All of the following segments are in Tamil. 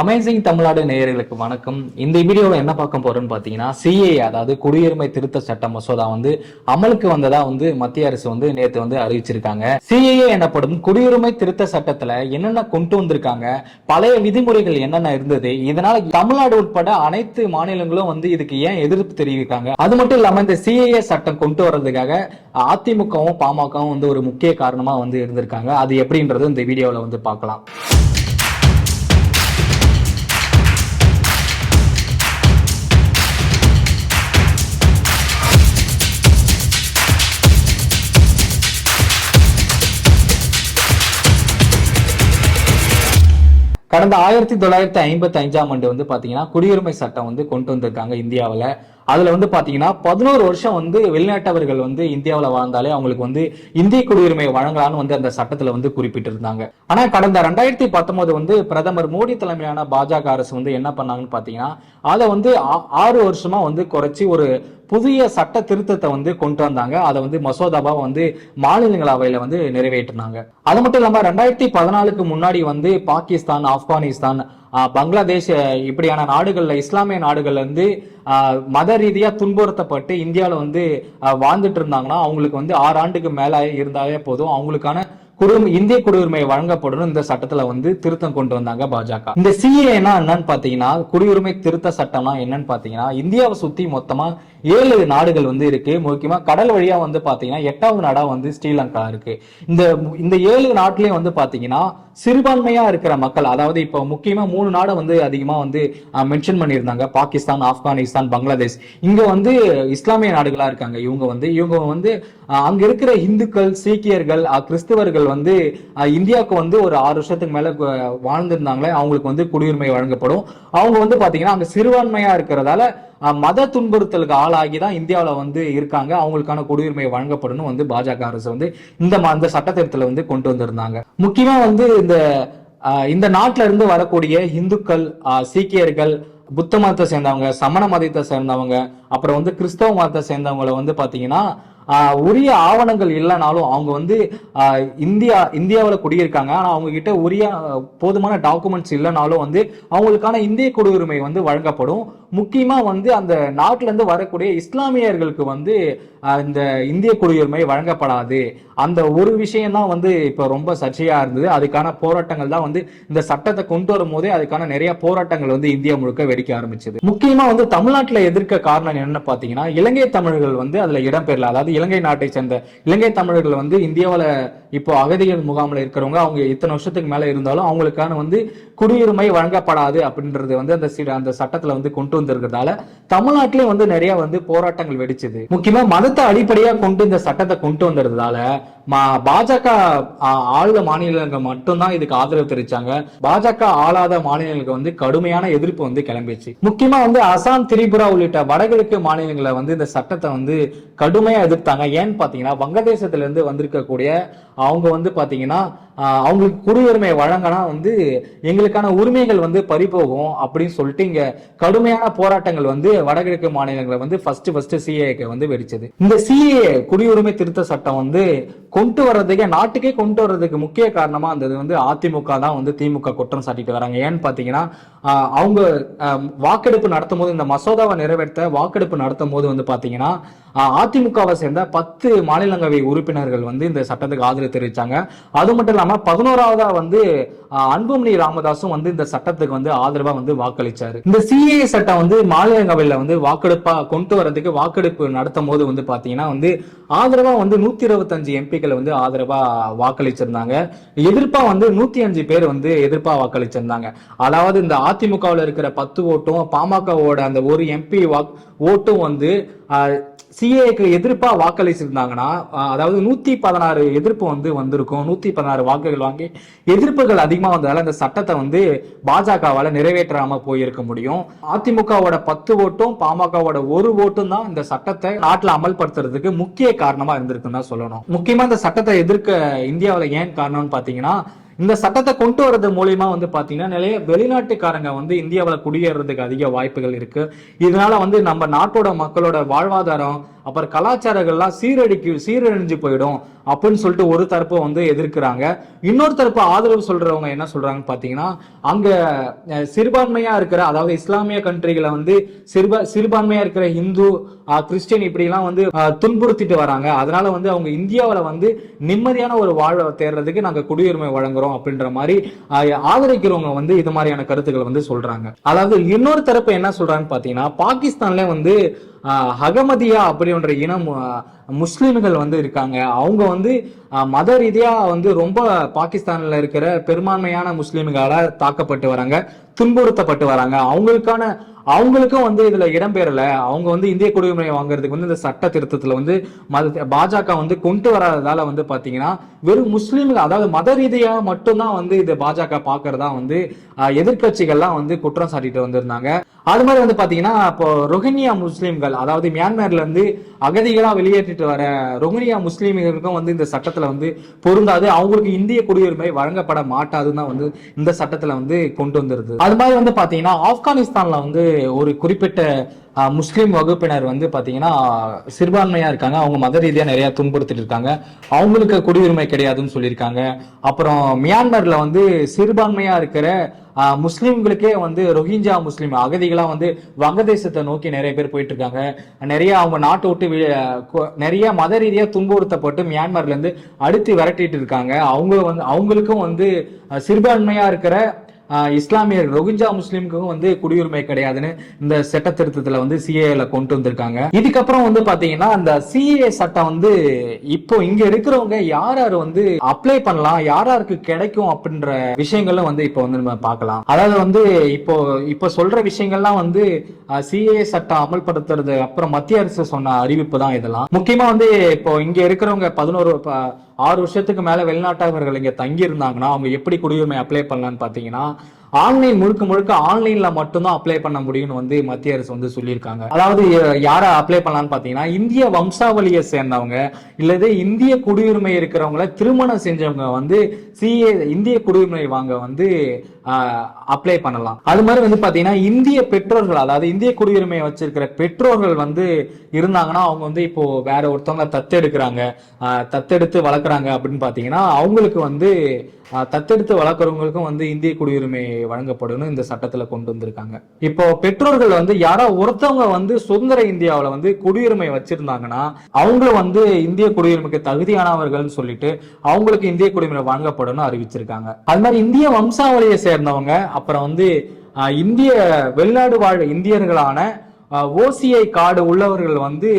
அமேசிங் தமிழ்நாடு நேயர்களுக்கு வணக்கம். இந்த வீடியோவில் என்ன பார்க்க போறோம்னு பார்த்தீங்கன்னா சிஏ அதாவது குடியுரிமை திருத்த சட்ட மசோதா வந்து அமலுக்கு வந்ததா வந்து மத்திய அரசு வந்து நேற்று வந்து அறிவிச்சிருக்காங்க. சிஏஏ எனப்படும் குடியுரிமை திருத்த சட்டத்துல என்னென்ன கொண்டு வந்திருக்காங்க பழைய விதிமுறைகள் என்னென்ன இருந்தது இதனால தமிழ்நாடு உட்பட அனைத்து மாநிலங்களும் வந்து இதுக்கு ஏன் எதிர்ப்பு தெரிவிக்காங்க அது மட்டும் இல்லாம இந்த சிஏஏ சட்டம் கொண்டு வர்றதுக்காக அதிமுகவும் பாமகவும் வந்து ஒரு முக்கிய காரணமா வந்து இருந்திருக்காங்க. அது எப்படின்றது இந்த வீடியோவில் வந்து பார்க்கலாம். கடந்த ஆயிரத்தி தொள்ளாயிரத்தி ஐம்பத்தி அஞ்சாம் ஆண்டு வந்து பாத்தீங்கன்னா குடியுரிமை சட்டம் வந்து கொண்டு வந்திருக்காங்க இந்தியாவில். அதுல வந்து பாத்தீங்கன்னா பதினோரு வருஷம் வந்து வெளிநாட்டவர்கள் வந்து இந்தியாவில் வாழ்ந்தாலே அவங்களுக்கு வந்து இந்திய குடியுரிமை வழங்கலாம்னு வந்து அந்த சட்டத்துல வந்து குறிப்பிட்டிருந்தாங்க. ஆனா கடந்த ரெண்டாயிரத்தி பத்தொன்பது வந்து பிரதமர் மோடி தலைமையிலான பாஜக அரசு வந்து என்ன பண்ணாங்கன்னு பாத்தீங்கன்னா அதை வந்து ஆ- ஆறு வருஷமா வந்து குறைச்சி ஒரு புதிய சட்ட திருத்தத்தை வந்து கொண்டு வந்தாங்க. அதை வந்து மசோதாவாக வந்து மாநிலங்களவையில வந்து நிறைவேற்றினாங்க. அது மட்டும் இல்லாம ரெண்டாயிரத்தி பதினாலுக்கு முன்னாடி வந்து பாகிஸ்தான் ஆப்கானிஸ்தான் பங்களாதேஷ் இப்படியான நாடுகள்ல இஸ்லாமிய நாடுகள்ல இருந்து மத ரீதியா துன்புறுத்தப்பட்டு இந்தியாவில் வந்து வாழ்ந்துட்டு இருந்தாங்கன்னா அவங்களுக்கு வந்து ஆறு ஆண்டுக்கு மேல இருந்தாலே போதும். அவங்களுக்கான குடியுரிமை இந்திய குடியுரிமை வழங்கப்படும் இந்த சட்டத்துல வந்து திருத்தம் கொண்டு வந்தாங்க பாஜக. இந்த சிஏனா என்னன்னு பாத்தீங்கன்னா குடியுரிமை திருத்த சட்டம்னா என்னன்னு பாத்தீங்கன்னா இந்தியாவை சுத்தி மொத்தமா ஏழு நாடுகள் வந்து இருக்கு. முக்கியமா கடல் வழியா வந்து பாத்தீங்கன்னா எட்டாவது நாடா வந்து ஸ்ரீலங்கா இருக்கு. இந்த இந்த ஏழு நாட்டிலயும் வந்து பாத்தீங்கன்னா சிறுபான்மையா இருக்கிற மக்கள் அதாவது இப்போ முக்கியமா மூணு நாடை வந்து அதிகமா வந்து மென்ஷன் பண்ணியிருந்தாங்க. பாகிஸ்தான் ஆப்கானிஸ்தான் பங்களாதேஷ். இங்க வந்து இஸ்லாமிய நாடுகளா இருக்காங்க. இவங்க வந்து இவங்க வந்து அங்க இருக்கிற இந்துக்கள் சீக்கியர்கள் கிறிஸ்தவர்கள் வந்து இந்தியாவுக்கு வந்து ஒரு ஆறு வருஷத்துக்கு மேல வாழ்ந்திருந்தாங்களே அவங்களுக்கு வந்து குடியுரிமை வழங்கப்படும். அவங்க வந்து பாத்தீங்கன்னா அங்க சிறுபான்மையா இருக்கிறதால மத துன்புறுத்தலுக்கு ஆளாகி தான் இந்தியாவில் வந்து இருக்காங்க. அவங்களுக்கான குடியுரிமை வழங்கப்படணும் வந்து பாஜக அரசு வந்து இந்த ம- இந்த சட்டத்திட்டத்தில் வந்து கொண்டு வந்திருந்தாங்க. முக்கியமா வந்து இந்த இந்த நாட்டில இருந்து வரக்கூடிய இந்துக்கள் சீக்கியர்கள் புத்த மதத்தை சேர்ந்தவங்க சமண மதத்தை சேர்ந்தவங்க அப்புறம் வந்து கிறிஸ்தவ மதத்தை சேர்ந்தவங்களை வந்து பாத்தீங்கன்னா உரிய ஆவணங்கள் இல்லைனாலும் அவங்க வந்து இந்தியா இந்தியாவில் குடியிருக்காங்க. ஆனால் அவங்க கிட்ட உரிய போதுமான டாக்குமெண்ட்ஸ் இல்லைனாலும் வந்து அவங்களுக்கான இந்திய குடியுரிமை வந்து வழங்கப்படும். முக்கியமாக வந்து அந்த நாட்டிலேருந்து வரக்கூடிய இஸ்லாமியர்களுக்கு வந்து இந்த இந்திய குடியுரிமை வழங்கப்படாது. அந்த ஒரு விஷயம் தான் வந்து இப்போ ரொம்ப சர்ச்சையாக இருந்தது. அதுக்கான போராட்டங்கள் தான் வந்து இந்த சட்டத்தை கொண்டு வரும்போதே அதுக்கான நிறைய போராட்டங்கள் வந்து இந்தியா முழுக்க வெடிக்க ஆரம்பிச்சது. முக்கியமாக வந்து தமிழ்நாட்டில் எதிர்க்க காரணம் என்னன்னு பார்த்தீங்கன்னா இலங்கை தமிழர்கள் வந்து அதில் இடம்பெறல. அதாவது இலங்கை நாட்டை சேர்ந்த இலங்கை தமிழர்கள் வந்து இந்தியாவில் இப்போ அகதிகள் முகாமில் இருக்கிறவங்க அவங்க இத்தனை வருஷத்துக்கு மேலே இருந்தாலும் அவங்களுக்கான வந்து குடியுரிமை வழங்கப்படாது அப்படின்றது வந்து அந்த அந்த சட்டத்தில் வந்து கொண்டு வந்திருக்கிறதால தமிழ்நாட்டிலே வந்து நிறைய வந்து போராட்டங்கள் வெடிச்சது. முக்கியமாக மதத்தை அடிப்படையாக கொண்டு இந்த சட்டத்தை கொண்டு வந்ததுனால பாஜக ஆளுத மாநிலங்கள் மட்டும்தான் இதுக்கு ஆதரவு தெரிவிச்சாங்க. பாஜக ஆளாத மாநிலங்களுக்கு வந்து கடுமையான எதிர்ப்பு வந்து கிளம்பிச்சு முக்கியமா வந்து அசாம் திரிபுரா உள்ளிட்ட வடகிழக்கு மாநிலங்களை வந்து இந்த சட்டத்தை வந்து கடுமையா எதிர்த்தாங்க. ஏன்னு பாத்தீங்கன்னா வங்கதேசத்துல இருந்து வந்திருக்கக்கூடிய அவங்க வந்து பாத்தீங்கன்னா அவங்களுக்கு குடியுரிமை வழங்கினா வந்து எங்களுக்கான உரிமைகள் வந்து பறிபோகும் அப்படின்னு சொல்லிட்டு இங்க கடுமையான போராட்டங்கள் வந்து வடகிழக்கு மாநிலங்களை வந்து ஃபர்ஸ்ட் ஃபர்ஸ்ட் சிஏக்கு வந்து வெடிச்சது. இந்த சிஏ குடியுரிமை திருத்த சட்டம் வந்து கொண்டு வர்றதுக்கே நாட்டுக்கே கொண்டு வர்றதுக்கு முக்கிய காரணமா இருந்தது வந்து அதிமுக தான் வந்து திமுக குற்றம் சாட்டிட்டு வராங்க. ஏன்னு பாத்தீங்கன்னா அவங்க வாக்கெடுப்பு நடத்தும் போது இந்த மசோதாவை நிறைவேற்ற வாக்கெடுப்பு நடத்தும் போது வந்து பாத்தீங்கன்னா அதிமுகவை சேர்ந்த பத்து மாநிலங்களவை உறுப்பினர்கள் வந்து இந்த சட்டத்துக்கு ஆதரவு தெரிவிச்சாங்க. அது மட்டும் இல்லாம பதினோராவதா வந்து அன்புமணி ராமதாசும் வந்து இந்த சட்டத்துக்கு வந்து ஆதரவா வந்து வாக்களிச்சாரு. இந்த சிஏ சட்டம் வந்து மாநிலங்களவையில வந்து வாக்கெடுப்பா கொண்டு வர்றதுக்கு வாக்கெடுப்பு நடத்தும் போது வந்து பாத்தீங்கன்னா வந்து ஆதரவா வந்து நூத்தி இருபத்தஞ்சு எம்பிக்கள் வந்து ஆதரவா வாக்களிச்சிருந்தாங்க. எதிர்ப்பா வந்து நூத்தி அஞ்சு பேர் வந்து எதிர்ப்பா வாக்களிச்சிருந்தாங்க. அதாவது இந்த அதிமுகவில் இருக்கிற பத்து ஓட்டும் பாமகவோட அந்த ஒரு எம்பி ஓட்டும் வந்து சிஏக்கு எதிர்ப்பா வாக்களிச்சிருந்தாங்கன்னா அதாவது நூத்தி பதினாறு எதிர்ப்பு வந்து வந்திருக்கும். நூத்தி பதினாறு வாக்குகள் வாங்கி எதிர்ப்புகள் அதிகமா வந்ததால இந்த சட்டத்தை வந்து பாஜகவால நிறைவேற்றாம போயிருக்க முடியும். அதிமுகவோட பத்து ஓட்டும் பாமகவோட ஒரு ஓட்டும் தான் இந்த சட்டத்தை நாட்டுல அமல்படுத்துறதுக்கு முக்கிய காரணமா இருந்திருக்குன்னு தான் சொல்லணும். முக்கியமா இந்த சட்டத்தை எதிர்க்க இந்தியாவில் ஏன் காரணம்னு பாத்தீங்கன்னா இந்த சட்டத்தை கொண்டு வரது மூலியமா வந்து பாத்தீங்கன்னா நிறைய வெளிநாட்டுக்காரங்க வந்து இந்தியாவில் குடியேறதுக்கு அதிக வாய்ப்புகள் இருக்கு. இதனால வந்து நம்ம நாட்டோட மக்களோட வாழ்வாதாரம் அப்புறம் கலாச்சாரங்கள்லாம் சீரழிக்கு சீரழிஞ்சு போயிடும் அப்படின்னு சொல்லிட்டு ஒரு தரப்பு வந்து எதிர்க்கிறாங்க. இன்னொரு தரப்பு ஆதரவு சொல்றவங்க என்ன சொல்றாங்கன்னு பார்த்தீங்கன்னா அங்க சிறுபான்மையாக சிறுபான்மையா இருக்கிற அதாவது இஸ்லாமிய கண்ட்ரிகளை வந்து சிறுபா சிறுபான்மையா இருக்கிற இந்து கிறிஸ்டின் இப்படிலாம் வந்து துன்புறுத்திட்டு வராங்க. அதனால வந்து அவங்க இந்தியாவில் வந்து நிம்மதியான ஒரு வாழ்வை தேடுறதுக்கு நாங்கள் குடியுரிமை வழங்குறோம் அப்படின்ற மாதிரி ஆதரிக்கிறவங்க வந்து இது மாதிரியான கருத்துக்களை வந்து சொல்றாங்க. அதாவது இன்னொரு தரப்பு என்ன சொல்றாங்கன்னு பார்த்தீங்கன்னா பாகிஸ்தான்ல வந்து அஹ், அகமதியா அப்படின்ற இனம் முஸ்லீம்கள் முஸ்லிம்கள் வந்து இருக்காங்க. அவங்க வந்து அஹ், மத ரீதியா வந்து ரொம்ப பாகிஸ்தான்ல இருக்கிற பெரும்பான்மையான முஸ்லிம்களால தாக்கப்பட்டு வராங்க. துன்புறுத்தப்பட்டு வராங்க. அவங்களுக்கான அவங்களுக்கும் வந்து இதுல இடம்பெறல அவங்க வந்து இந்திய குடியுரிமை வாங்குறதுக்கு வந்து இந்த சட்ட திருத்தத்துல வந்து மத பாஜக வந்து கொண்டு வராததால வந்து பாத்தீங்கன்னா வெறும் முஸ்லீம்கள் அதாவது மத ரீதியா மட்டும்தான் வந்து இது பாஜக பாக்குறதா வந்து எதிர்கட்சிகள்லாம் எதிர்க்கட்சிகள்லாம் வந்து குற்றம் சாட்டிட்டு வந்திருந்தாங்க. அது மாதிரி வந்து பாத்தீங்கன்னா இப்போ ரொஹினியா முஸ்லீம்கள் அதாவது மியான்மர்ல இருந்து அகதிகளா வெளியேற்றிட்டு வர ரொஹினியா முஸ்லீம்களுக்கும் வந்து இந்த சட்டத்துல வந்து பொருந்தாது. அவங்களுக்கு இந்திய குடியுரிமை வழங்கப்பட மாட்டாதுன்னு தான் வந்து இந்த சட்டத்துல வந்து கொண்டு வந்துருது. அது மாதிரி வந்து பார்த்தீங்கன்னா ஆப்கானிஸ்தானில் வந்து ஒரு குறிப்பிட்ட முஸ்லீம் வகுப்பினர் வந்து பார்த்தீங்கன்னா சிறுபான்மையாக இருக்காங்க. அவங்க மத ரீதியாக நிறையா துன்புறுத்திட்டு இருக்காங்க. அவங்களுக்கு குடியுரிமை கிடையாதுன்னு சொல்லியிருக்காங்க. அப்புறம் மியான்மரில் வந்து சிறுபான்மையாக இருக்கிற முஸ்லீம்களுக்கே வந்து ரொஹிஞ்சா முஸ்லீம் அகதிகளாக வந்து வங்கதேசத்தை நோக்கி நிறைய பேர் போயிட்டு இருக்காங்க. நிறைய அவங்க நாட்டை விட்டு நிறைய மத ரீதியாக துன்புறுத்தப்பட்டு மியான்மர்லேருந்து அடுத்து விரட்டிட்டு இருக்காங்க. அவங்க வந்து அவங்களுக்கும் வந்து சிறுபான்மையாக இருக்கிற இஸ்லாமியர் ரொஹிஞ்சா முஸ்லீம்க்கும் வந்து குடியுரிமை கிடையாதுன்னு இந்த சட்ட திருத்தத்துல வந்து சிஏல கொண்டு வந்திருக்காங்க. இதுக்கப்புறம் வந்து பாத்தீங்கன்னா அந்த சிஏ சட்டம் வந்து இப்போ இங்க இருக்கிறவங்க யார் யார் வந்து அப்ளை பண்ணலாம் யார் யாருக்கு கிடைக்கும் அப்படின்ற விஷயங்களும் வந்து இப்போ வந்து நம்ம பார்க்கலாம். அதாவது வந்து இப்போ இப்போ சொல்ற விஷயங்கள்லாம் வந்து சிஏ சட்டம் அமல்படுத்துறது அப்புறம் மத்திய அரசு சொன்ன அறிவிப்பு தான் இதெல்லாம். முக்கியமா வந்து இப்போ இங்க இருக்கிறவங்க பதினோரு ஆறு வருஷத்துக்கு மேலே வெளிநாட்டவர்கள் இங்கே தங்கி இருந்தாங்கன்னா அவங்க எப்படி குடியுரிமை அப்ளை பண்ணலான்னு பார்த்தீங்கன்னா ஆன்லைன் முழுக்க முழுக்க ஆன்லைன்ல மட்டும்தான் அப்ளை பண்ண முடியும்னு வந்து மத்திய அரசு வந்து சொல்லியிருக்காங்க. அதாவது யாரை அப்ளை பண்ணலாம்னு பாத்தீங்கன்னா இந்திய வம்சாவளியை சேர்ந்தவங்க இல்லது இந்திய குடியுரிமை இருக்கிறவங்கள திருமணம் செஞ்சவங்க வந்து சிஏ இந்திய குடியுரிமை வாங்க வந்து அப்ளை பண்ணலாம். அது மாதிரி வந்து பாத்தீங்கன்னா இந்திய பெற்றோர்கள் அதாவது இந்திய குடியுரிமை வச்சிருக்கிற பெற்றோர்கள் வந்து இருந்தாங்கன்னா அவங்க வந்து இப்போ வேற ஒருத்தவங்க தத்தெடுக்கிறாங்க தத்தெடுத்து வளர்க்குறாங்க அப்படின்னு பாத்தீங்கன்னா அவங்களுக்கு வந்து தத்தெடுத்து வளர்க்குறவங்களுக்கும் வந்து இந்திய குடியுரிமை வழங்கப்படும் இந்த சட்டத்துல கொண்டு வந்திருக்காங்க. இப்போ பெற்றோர்கள் வந்து யாரோ ஒருத்தவங்க வந்து சுதந்திர இந்தியாவில் வந்து குடியுரிமை வச்சிருந்தாங்கன்னா அவங்களும் வந்து இந்திய குடியுரிமைக்கு தகுதியானவர்கள்னு சொல்லிட்டு அவங்களுக்கு இந்திய குடியுரிமை வழங்கப்படும்னு அறிவிச்சிருக்காங்க. அது மாதிரி இந்திய வம்சாவளியை சேர்ந்தவங்க அப்புறம் வந்து இந்திய வெளிநாடு வாழ் இந்தியர்களான ஓசிஐ கார்டு உள்ளவர்கள் வந்து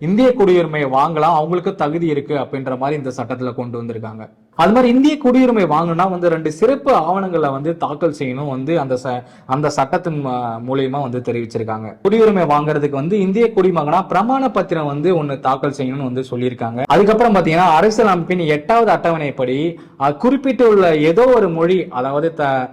இந்திய குடியுரிமையை வாங்கலாம் அவங்களுக்கு தகுதி இருக்கு அப்படின்ற மாதிரி இந்த சட்டத்துல கொண்டு வந்திருக்காங்க. அது மாதிரி இந்திய குடியுரிமை வாங்கணும்னா வந்து ரெண்டு சிறப்பு ஆவணங்களை வந்து தாக்கல் செய்யணும் வந்து அந்த ச- அந்த சட்டத்தின் மூலியமா வந்து தெரிவிச்சிருக்காங்க. குடியுரிமை வாங்குறதுக்கு வந்து இந்திய குடிமகனா பிரமாண பத்திரம் வந்து ஒன்னு தாக்கல் செய்யணும்னு வந்து சொல்லியிருக்காங்க. அதுக்கப்புறம் பாத்தீங்கன்னா அரசியலமைப்பின் எட்டாவது அட்டவணைப்படி குறிப்பிட்டு குறிப்பிட்டுள்ள ஏதோ ஒரு மொழி அதாவது த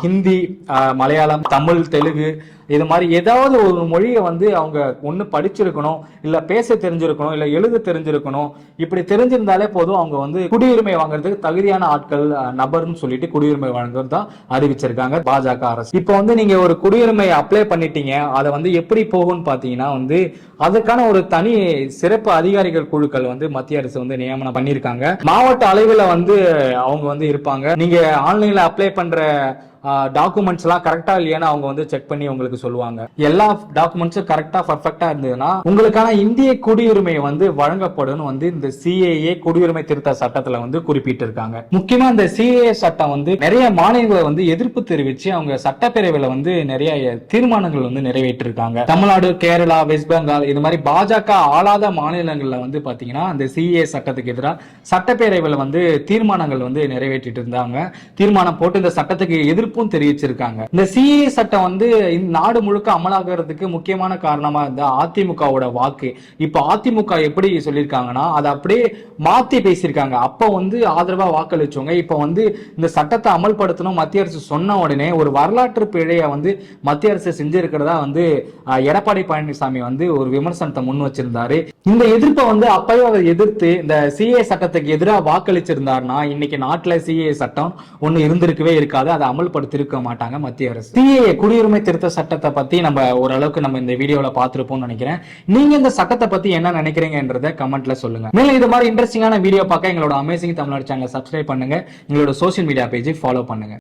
ஹிந்தி மலையாளம் தமிழ் தெலுங்கு இது மாதிரி ஏதாவது ஒரு மொழியை வந்து அவங்க ஒன்று படிச்சிருக்கணும் இல்லை பேச தெரிஞ்சிருக்கணும் இல்லை எழுத தெரிஞ்சிருக்கணும். இப்படி தெரிஞ்சிருந்தாலே போதும் அவங்க வந்து குடியுரிமை வாங்குறதுக்கு தகுதியான ஆட்கள் நபர்னு சொல்லிட்டு குடியுரிமை வழங்குறது தான் அறிவிச்சிருக்காங்க பாஜக அரசு. இப்போ வந்து நீங்க ஒரு குடியுரிமை அப்ளை பண்ணிட்டீங்க அதை வந்து எப்படி போகும்னு பார்த்தீங்கன்னா வந்து அதுக்கான ஒரு தனி சிறப்பு அதிகாரிகள் குழுக்கள் வந்து மத்திய அரசு வந்து நியமனம் பண்ணியிருக்காங்க. மாவட்ட அளவில் வந்து அவங்க வந்து இருப்பாங்க. நீங்க ஆன்லைன்ல அப்ளை பண்ற டாக்குமெண்ட்ஸ் எல்லாம் கரெக்டா இல்லையான்னு அவங்க வந்து செக் பண்ணி உங்களுக்கு சொல்லுவாங்க. எல்லா டாக்குமெண்ட்ஸும் கரெக்டா பர்ஃபெக்டாக இருந்ததுன்னா உங்களுக்கான இந்திய குடியுரிமை வந்து வழங்கப்படும் வந்து இந்த சிஏஏ குடியுரிமை திருத்த சட்டத்துல வந்து குறிப்பிட்டிருக்காங்க. முக்கியமா இந்த சிஏஏ சட்டம் வந்து நிறைய மாநிலங்களை வந்து எதிர்ப்பு தெரிவிச்சு அவங்க சட்டப்பேரவையில வந்து நிறைய தீர்மானங்கள் வந்து நிறைவேற்றிருக்காங்க. தமிழ்நாடு கேரளா வெஸ்ட் பெங்கால் இது மாதிரி பாஜக ஆளாத மாநிலங்கள்ல வந்து பாத்தீங்கன்னா அந்த சிஏ சட்டத்துக்கு எதிராக சட்டப்பேரவையில வந்து தீர்மானங்கள் வந்து நிறைவேற்றிட்டு இருந்தாங்க. தீர்மானம் போட்டு இந்த சட்டத்துக்கு எதிர்ப்பு எதிர்ப்பும் தெரிவிச்சிருக்காங்க. இந்த சிஏ சட்டம் வந்து நாடு முழுக்க அமலாகிறதுக்கு முக்கியமான காரணமா இருந்த அதிமுகவோட வாக்கு. இப்ப அதிமுக எப்படி சொல்லியிருக்காங்கன்னா அதை அப்படியே மாத்தி பேசியிருக்காங்க. அப்ப வந்து ஆதரவா வாக்களிச்சவங்க. இப்ப வந்து இந்த சட்டத்தை அமல்படுத்தணும் மத்திய அரசு சொன்ன உடனே ஒரு வரலாற்று பிழையை வந்து மத்திய அரசு செஞ்சிருக்கிறதா வந்து எடப்பாடி பழனிசாமி வந்து ஒரு விமர்சனத்தை முன் வச்சிருந்தாரு. இந்த எதிர்ப்பை வந்து அப்பவே அவர் எதிர்த்து இந்த சிஏ சட்டத்துக்கு எதிராக வாக்களிச்சிருந்தாருன்னா இன்னைக்கு நாட்டுல சிஏ சட்டம் ஒண்ணு இருந்திருக்கவே இருக்காது. அதை அமல் அமல்படுத்திருக்க மாட்டாங்க மத்திய அரசு. சிஏஏ குடியுரிமை திருத்த சட்டத்தை பத்தி நம்ம ஓரளவுக்கு நம்ம இந்த வீடியோல பார்த்திருப்போம்னு நினைக்கிறேன். நீங்க இந்த சட்டத்தை பத்தி என்ன நினைக்கிறீங்கன்றத கமெண்ட்ல சொல்லுங்க. மேலும் இது மாதிரி இன்ட்ரெஸ்டிங்கான வீடியோ பார்க்க எங்களோட அமேசிங் தமிழ்நாடு சேனலை சப்ஸ்கிரைப் பண்ணுங்க. எங்களோட சோசியல் மீடியா பேஜை ஃபாலோ பண்ணுங்க.